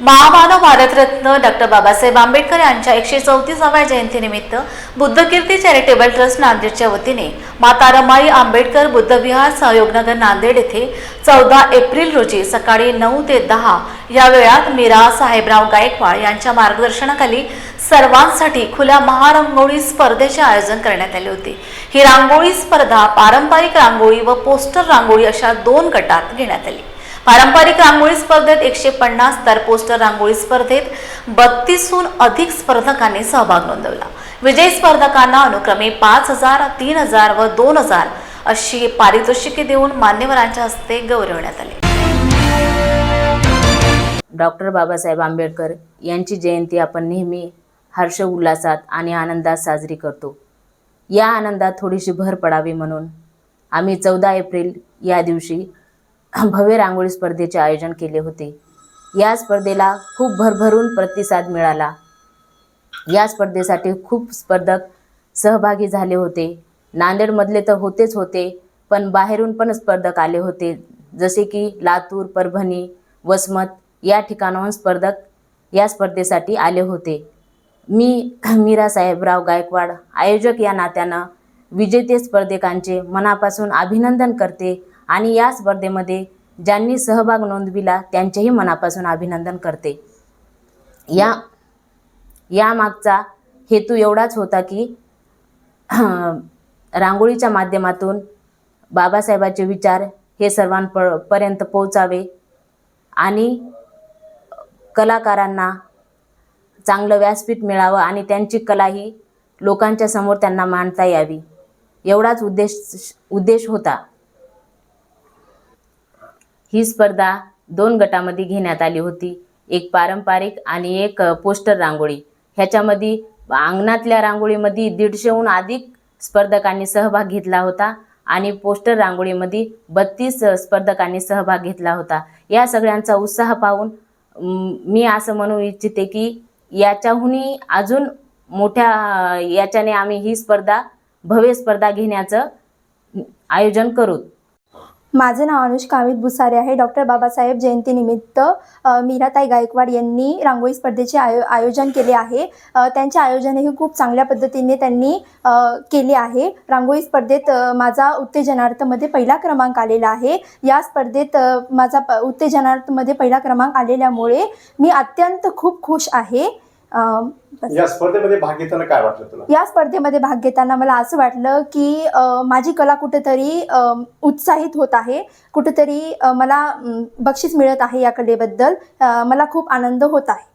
महामानव भारतरत्न डॉक्टर बाबासाहेब आंबेडकर यांच्या एकशे चौतीसाव्या जयंतीनिमित्त बुद्धकीर्ती चॅरिटेबल ट्रस्ट नांदेडच्या वतीने माता रमाई आंबेडकर बुद्धविहार सहयोगनगर नांदेड येथे चौदा एप्रिल रोजी सकाळी नऊ ते दहा या वेळात मीरा साहेबराव गायकवाड यांच्या मार्गदर्शनाखाली सर्वांसाठी खुल्या महारंगोळी स्पर्धेचे आयोजन करण्यात आले होते. ही रांगोळी स्पर्धा पारंपरिक रांगोळी व पोस्टर रांगोळी अशा दोन गटात घेण्यात आली. पारंपरिक रांगोळी स्पर्धेत एकशे पन्नास तर पोस्टर रांगोळी स्पर्धेत बत्तीसहून अधिक स्पर्धकांनी सहभाग नोंदवला. विजयी स्पर्धकांना अनुक्रमे पाच हजार तीन हजार व दोन हजार अशी पारितोषिके देऊन मान्यवरांच्या हस्ते गौरवण्यात आले. डॉक्टर बाबासाहेब आंबेडकर यांची जयंती आपण नेहमी हर्ष उल्हासात आणि आनंदात साजरी करतो. या आनंदात थोडीशी भर पडावी म्हणून आम्ही चौदा एप्रिल या दिवशी भव्य रांगोळी स्पर्धेचे आयोजन केले होते. या स्पर्धेला खूप भरभरून प्रतिसाद मिळाला. या स्पर्धेसाठी खूप स्पर्धक सहभागी झाले होते. नांदेडमधले तर होतेच होते पण बाहेरून पण स्पर्धक आले होते. जसे की लातूर परभणी वसमत या ठिकाणाहून स्पर्धक या स्पर्धेसाठी आले होते. मी मीरा साहेबराव गायकवाड आयोजक या नात्यानं विजेते स्पर्धकांचे मनापासून अभिनंदन करते आणि या स्पर्धेमध्ये ज्यांनी सहभाग नोंदविला त्यांचेही मनापासून अभिनंदन करते. या यामागचा हेतू एवढाच होता की रांगोळीच्या माध्यमातून बाबासाहेबाचे विचार हे सर्वांप पर्यंत पोहोचावे आणि कलाकारांना चांगलं व्यासपीठ मिळावं आणि त्यांची कला ही लोकांच्या समोर त्यांना मांडता यावी. एवढाच उद्देश उद्देश होता. ही स्पर्धा दोन गटामध्ये घेण्यात आली होती. एक पारंपरिक आणि एक पोस्टर रांगोळी. ह्याच्यामध्ये अंगणातल्या रांगोळीमध्ये दीडशेहून अधिक स्पर्धकांनी सहभाग घेतला होता आणि पोस्टर रांगोळीमध्ये बत्तीस स्पर्धकांनी सहभाग घेतला होता. या सगळ्यांचा उत्साह पाहून मी असं म्हणू इच्छिते की याच्याहूनही अजून मोठ्या याच्याने आम्ही ही स्पर्धा भव्य स्पर्धा घेण्याचं आयोजन करू. माझं नाव अनुष्का अमित भुसारे आहे. डॉक्टर बाबासाहेब जयंतीनिमित्त मीराताई गायकवाड यांनी रांगोळी स्पर्धेचे आयो आयोजन केले आहे. त्यांचे आयोजन हे खूप चांगल्या पद्धतीने त्यांनी केले आहे. रांगोळी स्पर्धेत माझा उत्तेजनार्थमध्ये पहिला क्रमांक आलेला आहे. या स्पर्धेत माझा प उत्तेजनार्थमध्ये पहिला क्रमांक आलेल्यामुळे मी अत्यंत खूप खुश आहे. या स्पर्धेमध्ये भाग घेताना काय वाटलं तुला? या स्पर्धेमध्ये भाग घेताना मला असं वाटलं की अ, माझी कला कुठेतरी उत्साहित होत आहे. कुठेतरी मला बक्षीस मिळत आहे या कलेबद्दल. मला खूप आनंद होत आहे.